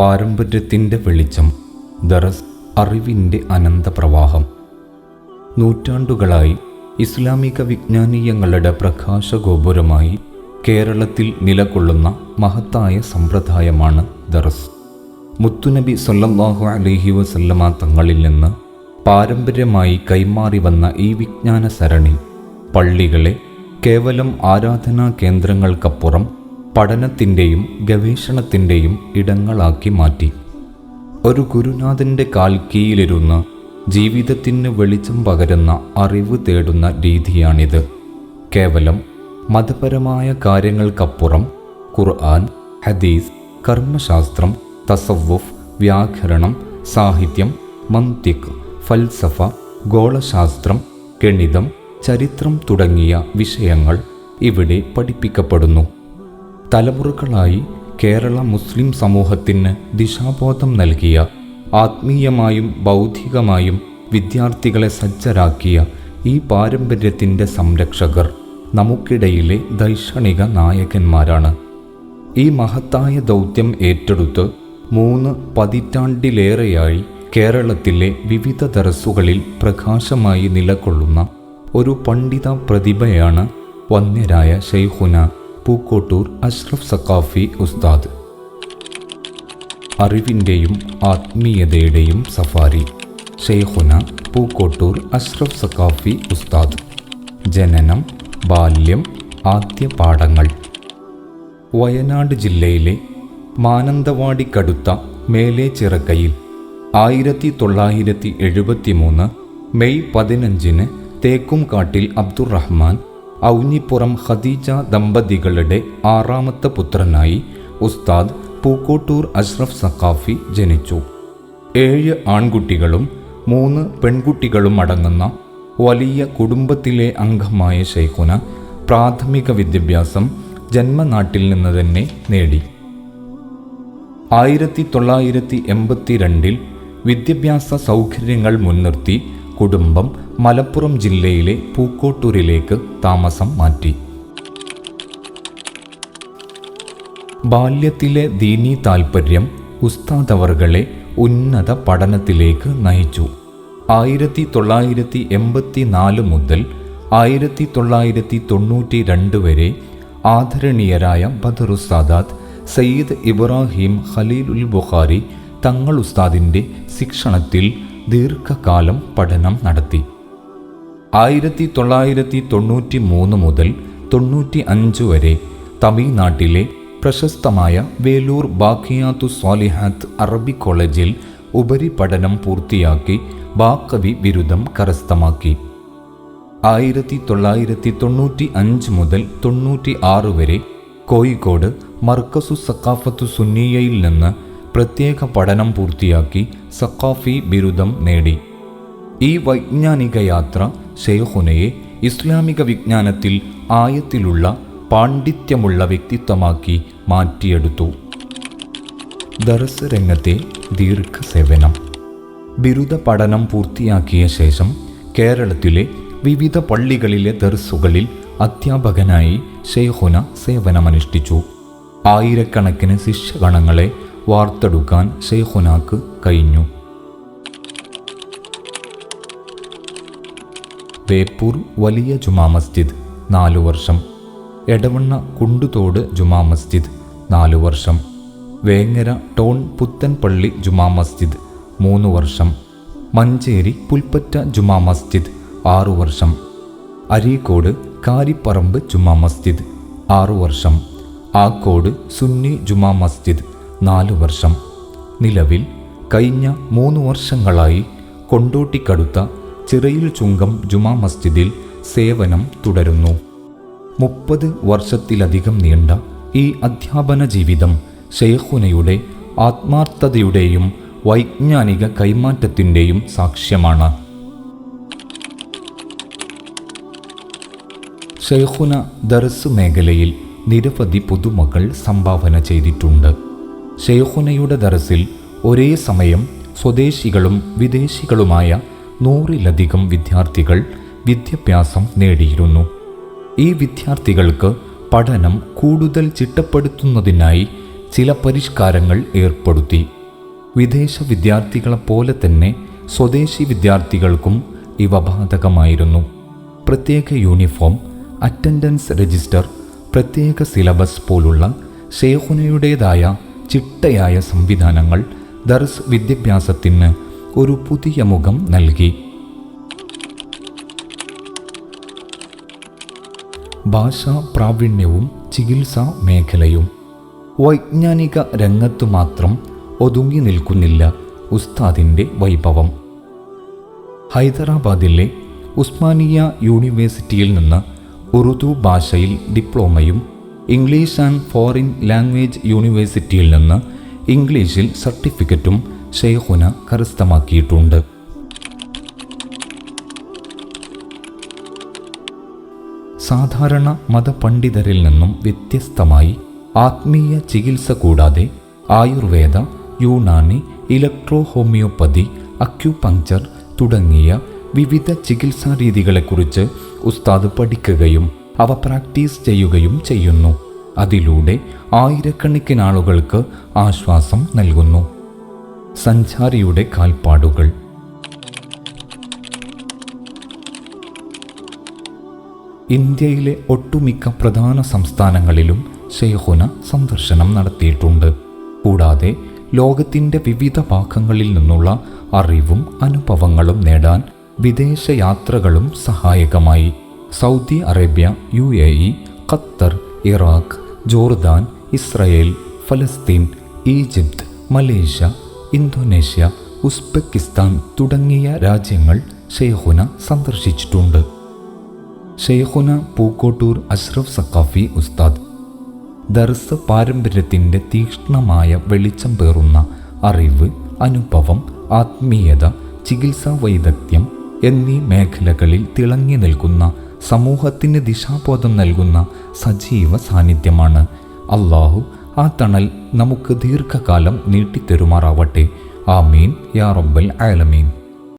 പാരമ്പര്യത്തിന്റെ വെളിച്ചം ദറസ് അറിവിന്റെ അനന്തപ്രവാഹം. നൂറ്റാണ്ടുകളായി ഇസ്ലാമിക വിജ്ഞാനീയങ്ങളുടെ പ്രകാശഗോപുരമായി കേരളത്തിൽ നിലകൊള്ളുന്ന മഹത്തായ സമ്പ്രദായമാണ് ദറസ്. മുത്തുനബി സൊല്ലാഹു അലഹി വസല്ലമ തങ്ങളിൽ നിന്ന് പാരമ്പര്യമായി കൈമാറി വന്ന ഈ വിജ്ഞാന സരണി പള്ളികളെ കേവലം ആരാധനാ കേന്ദ്രങ്ങൾക്കപ്പുറം പഠനത്തിന്റെയും ഗവേഷണത്തിന്റെയും ഇടങ്ങളാക്കി മാറ്റി. ഒരു ഗുരുനാഥന്റെ കാൽക്കീയിലിരുന്ന് ജീവിതത്തിന് വെളിച്ചം പകരുന്ന അറിവ് തേടുന്ന രീതിയാണിത്. കേവലം മതപരമായ കാര്യങ്ങൾക്കപ്പുറം ഖുർആൻ ഹദീസ് കർമ്മശാസ്ത്രം തസവ്വുഫ് വ്യാകരണം സാഹിത്യം മന്തിക് ഫൽസഫ ഗോളശാസ്ത്രം ഗണിതം ചരിത്രം തുടങ്ങിയ വിഷയങ്ങൾ ഇവിടെ പഠിപ്പിക്കപ്പെടുന്നു. തലമുറകളായി കേരള മുസ്ലിം സമൂഹത്തിന് ദിശാബോധം നൽകിയ ആത്മീയമായും ബൗദ്ധികമായും വിദ്യാർത്ഥികളെ സജ്ജരാക്കിയ ഈ പാരമ്പര്യത്തിന്റെ സംരക്ഷകർ നമുക്കിടയിലെ ദൈക്ഷണിക നായകന്മാരാണ്. ഈ മഹത്തായ ദൗത്യം ഏറ്റെടുത്ത് മൂന്ന് പതിറ്റാണ്ടിലേറെയായി കേരളത്തിലെ വിവിധ ദറസുകളിൽ പ്രകാശമായി നിലകൊള്ളുന്ന ഒരു പണ്ഡിത പ്രതിഭയാണ് വന്യരായ ഷെയ്ഖുന പൂക്കോട്ടൂർ അഷ്റഫ് സക്കാഫി ഉസ്താദ്. അറിവിന്റെയും ആത്മീയതയുടെയും സഫാരി. ഷെയ്ഖുന പൂക്കോട്ടൂർ അഷ്റഫ് സക്കാഫി ഉസ്താദ്. ജനനം ബാല്യം ആദ്യ പാഠങ്ങൾ. വയനാട് ജില്ലയിലെ മാനന്തവാടിക്കടുത്ത മേലെ ചിറക്കയിൽ ആയിരത്തി തൊള്ളായിരത്തി എഴുപത്തി മൂന്ന് മെയ് പതിനഞ്ചിന് തേക്കുംകാട്ടിൽ അബ്ദുറഹ്മാൻ ഔഞ്ഞിപ്പുറം ഖദീജ ദമ്പതികളുടെ ആറാമത്തെ പുത്രനായി ഉസ്താദ് പൂക്കോട്ടൂർ അഷ്റഫ് സക്കാഫി ജനിച്ചു. ഏഴ് ആൺകുട്ടികളും മൂന്ന് പെൺകുട്ടികളും അടങ്ങുന്ന വലിയ കുടുംബത്തിലെ അംഗമായ ഷെയ്ഖുന പ്രാഥമിക വിദ്യാഭ്യാസം ജന്മനാട്ടിൽ നിന്ന് തന്നെ നേടി. ആയിരത്തി തൊള്ളായിരത്തി എൺപത്തിരണ്ടിൽ വിദ്യാഭ്യാസ സൗകര്യങ്ങൾ മുൻനിർത്തി കുടുംബം മലപ്പുറം ജില്ലയിലെ പൂക്കോട്ടൂരിലേക്ക് താമസം മാറ്റി. ബാല്യത്തിലെ ദീനീ താൽപ്പര്യം ഉസ്താദവറുകളെ ഉന്നത പഠനത്തിലേക്ക് നയിച്ചു. ആയിരത്തി തൊള്ളായിരത്തി എൺപത്തി നാല് മുതൽ ആയിരത്തി തൊള്ളായിരത്തി തൊണ്ണൂറ്റി രണ്ട് വരെ ആദരണീയരായ ബദറുസാദാത്ത് സയ്യിദ് ഇബ്രാഹിം ഖലീലുൽ ബുഖാരി തങ്ങൾ ഉസ്താദിന്റെ ശിക്ഷണത്തിൽ ദീർഘകാലം പഠനം നടത്തി. ആയിരത്തി തൊള്ളായിരത്തി തൊണ്ണൂറ്റി മൂന്ന് മുതൽ തൊണ്ണൂറ്റി അഞ്ച് വരെ തമിഴ്നാട്ടിലെ പ്രശസ്തമായ വേലൂർ ബാഖിയാത്തു സ്വാലിഹാത്ത് അറബി കോളേജിൽ ഉപരിപഠനം പൂർത്തിയാക്കി ബാക്കവി ബിരുദം കരസ്ഥമാക്കി. ആയിരത്തി തൊള്ളായിരത്തി തൊണ്ണൂറ്റി അഞ്ച് മുതൽ തൊണ്ണൂറ്റി ആറ് വരെ കോഴിക്കോട് മർക്കസു സക്കാഫത്തു സുന്നിയയിൽ നിന്ന് പ്രത്യേക പഠനം പൂർത്തിയാക്കി സക്കാഫി ബിരുദം നേടി. ഈ വൈജ്ഞാനിക യാത്ര ഷെയ്ഖുനയെ ഇസ്ലാമിക വിജ്ഞാനത്തിൽ ആയത്തിലുള്ള പാണ്ഡിത്യമുള്ള വ്യക്തിത്വമാക്കി മാറ്റിയെടുത്തു. ദർസ് രംഗത്തെ ദീർഘസേവനം. ബിരുദ പഠനം പൂർത്തിയാക്കിയ ശേഷം കേരളത്തിലെ വിവിധ പള്ളികളിലെ ദർസുകളിൽ അധ്യാപകനായി ഷെയ്ഖുന സേവനമനുഷ്ഠിച്ചു. ആയിരക്കണക്കിന് ശിഷ്യഗണങ്ങളെ വാർത്തെടുക്കാൻ ഷെയ്ഖുനാക്ക് കഴിഞ്ഞു. ബേപ്പൂർ വലിയ ജുമാ മസ്ജിദ് നാലു വർഷം. എടവണ്ണ കുണ്ടുതോട് ജുമാ മസ്ജിദ് നാലു വർഷം. വേങ്ങര ടോൺ പുത്തൻപള്ളി ജുമാ മസ്ജിദ് മൂന്ന് വർഷം. മഞ്ചേരി പുൽപ്പറ്റ ജുമാ മസ്ജിദ് ആറു വർഷം. അരീക്കോട് കാരിപ്പറമ്പ് ജുമാ മസ്ജിദ് ആറു വർഷം. ആക്കോട് സുന്നി ജുമാ മസ്ജിദ് നാലു വർഷം. നിലവിൽ കഴിഞ്ഞ മൂന്ന് വർഷങ്ങളായി കൊണ്ടോട്ടിക്കടുത്ത ചിറയിൽ ചുങ്കം ജുമാ മസ്ജിദിൽ സേവനം തുടരുന്നു. മുപ്പത് വർഷത്തിലധികം നീണ്ട ഈ അധ്യാപന ജീവിതം ഷെയ്ഖുനയുടെ ആത്മാർത്ഥതയുടെയും വൈജ്ഞാനിക കൈമാറ്റത്തിന്റെയും സാക്ഷ്യമാണ്. ഷെയ്ഖുന ദർസ് മേഖലയിൽ നിരവധി പുതുമകൾ സംഭാവന ചെയ്തിട്ടുണ്ട്. ഷെയ്ഖുനയുടെ ദർസിൽ ഒരേ സമയം സ്വദേശികളും വിദേശികളുമായ നൂറിലധികം വിദ്യാർത്ഥികൾ വിദ്യാഭ്യാസം നേടിയിരുന്നു. ഈ വിദ്യാർത്ഥികൾക്ക് പഠനം കൂടുതൽ ചിട്ടപ്പെടുത്തുന്നതിനായി ചില പരിഷ്കാരങ്ങൾ ഏർപ്പെടുത്തി. വിദേശ വിദ്യാർത്ഥികളെപ്പോലെ തന്നെ സ്വദേശി വിദ്യാർത്ഥികൾക്കും ഇവ ബാധകമായിരുന്നു. പ്രത്യേക യൂണിഫോം അറ്റൻഡൻസ് രജിസ്റ്റർ പ്രത്യേക സിലബസ് പോലുള്ള ഷെയ്ഖുനയുടേതായ ചിട്ടയായ സംവിധാനങ്ങൾ ദർസ് വിദ്യാഭ്യാസത്തിന് ഒരു പുതിയ മുഖം നൽകി. ഭാഷാ പ്രാവീണ്യവും ചികിത്സാ മേഖലയും വൈജ്ഞാനിക രംഗത്തു മാത്രം ഒതുങ്ങി നിൽക്കുന്നില്ല ഉസ്താദിന്റെ വൈഭവം. ഹൈദരാബാദിലെ ഉസ്മാനിയ യൂണിവേഴ്സിറ്റിയിൽ നിന്ന് ഉറുദു ഭാഷയിൽ ഡിപ്ലോമയും ഇംഗ്ലീഷ് ആൻഡ് ഫോറിൻ ലാംഗ്വേജ് യൂണിവേഴ്സിറ്റിയിൽ നിന്ന് ഇംഗ്ലീഷിൽ സർട്ടിഫിക്കറ്റും ഷെയ്ഖുന കരസ്ഥമാക്കിയിട്ടുണ്ട്. സാധാരണ മതപണ്ഡിതരിൽ നിന്നും വ്യത്യസ്തമായി ആത്മീയ ചികിത്സ കൂടാതെ Ayurveda Unani electro homeopathy acupuncture തുടങ്ങിയ വിവിധ ചികിത്സാ രീതികളെക്കുറിച്ച് ഉസ്താദ് പഠിക്കുകയും അവ പ്രാക്ടീസ് ചെയ്യുകയും ചെയ്യുന്നു. അതിലൂടെ ആയിരക്കണക്കിന് ആളുകൾക്ക് ആശ്വാസം നൽകുന്നു. സഞ്ചാരിയുടെ കാൽപ്പാടുകൾ. ഇന്ത്യയിലെ ഒട്ടുമിക്ക പ്രധാന സംസ്ഥാനങ്ങളിലും ഷെയ്ഖുന സന്ദർശനം നടത്തിയിട്ടുണ്ട്. കൂടാതെ ലോകത്തിന്റെ വിവിധ ഭാഗങ്ങളിൽ നിന്നുള്ള അറിവും അനുഭവങ്ങളും നേടാൻ വിദേശയാത്രകളും സഹായകമായി. Saudi Arabia U A E Qatar Iraq Jordan Israel ഫലസ്തീൻ ഈജിപ്ത് മലേഷ്യ ഇന്തോനേഷ്യ ഉസ്ബെക്കിസ്ഥാൻ തുടങ്ങിയ രാജ്യങ്ങൾ ഷെയ്ഖുന സന്ദർശിച്ചിട്ടുണ്ട്. ഷെയ്ഖുന പൂക്കോട്ടൂർ അഷ്റഫ് സക്കാഫി ഉസ്താദ്. ദർസ് പാരമ്പര്യത്തിന്റെ തീക്ഷ്ണമായ വെളിച്ചം പേറുന്ന അറിവ് അനുഭവം ആത്മീയത ചികിത്സാ വൈദഗ്ധ്യം എന്നീ മേഖലകളിൽ തിളങ്ങി നിൽക്കുന്ന സമൂഹത്തിന് ദിശാബോധം നൽകുന്ന സജീവ സാന്നിധ്യമാണ്. അള്ളാഹു ആ തണൽ നമുക്ക് ദീർഘകാലം നീട്ടിത്തരുമാറാവട്ടെ. ആമീൻ. യാ റബ്ബൽ ആലമീൻ.